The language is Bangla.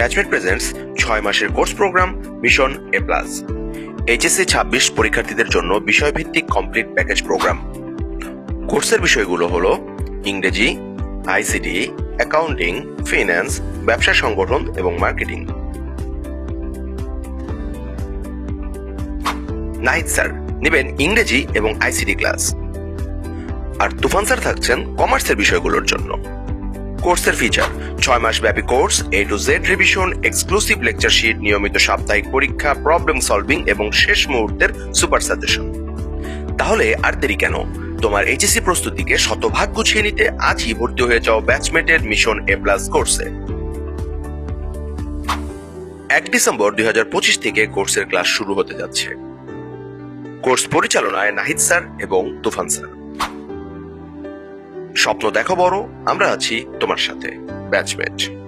ব্যাচমেট প্রেজেন্টস ছয় মাসের course program mission A plus HSC ছাব্বিশ পরীক্ষার্থীদের জন্য বিষয়ভিত্তিক কমপ্লিট প্যাকেজ প্রোগ্রাম। কোর্সের বিষয়গুলো হল ইংরেজি আইসিটি অ্যাকাউন্টিং ফিন্যান্স ব্যবসা সংগঠন এবং মার্কেটিং। নাহিদ স্যার, নেবেন ইংরেজি এবং আইসিটি ক্লাস। আর তুফান স্যার থাকছেন কমার্সের বিষয়গুলোর জন্য। কোর্সের ফিচার ছয় মাস ব্যাপী course A to Z revision exclusive lecture sheet নিয়মিত সাপ্তাহিক পরীক্ষা প্রবলেম সলভিং এবং শেষ মুহূর্তের সুপার সাজেশন তাহলে আর দেরি কেন? তোমার এইচএসসি প্রস্তুতিকে শতভাগ গুছিয়ে নিতে আজই ভর্তি হয়ে যাও ব্যাচমেটের মিশন এ প্লাস কোর্সে এক ডিসেম্বর দুই হাজার পঁচিশ থেকে কোর্সের ক্লাস শুরু হতে যাচ্ছে। কোর্স পরিচালনায় নাহিদ স্যার এবং তুফান স্যার। স্বপ্ন দেখো বড় আমরা আছি তোমার সাথে ব্যাচমেট।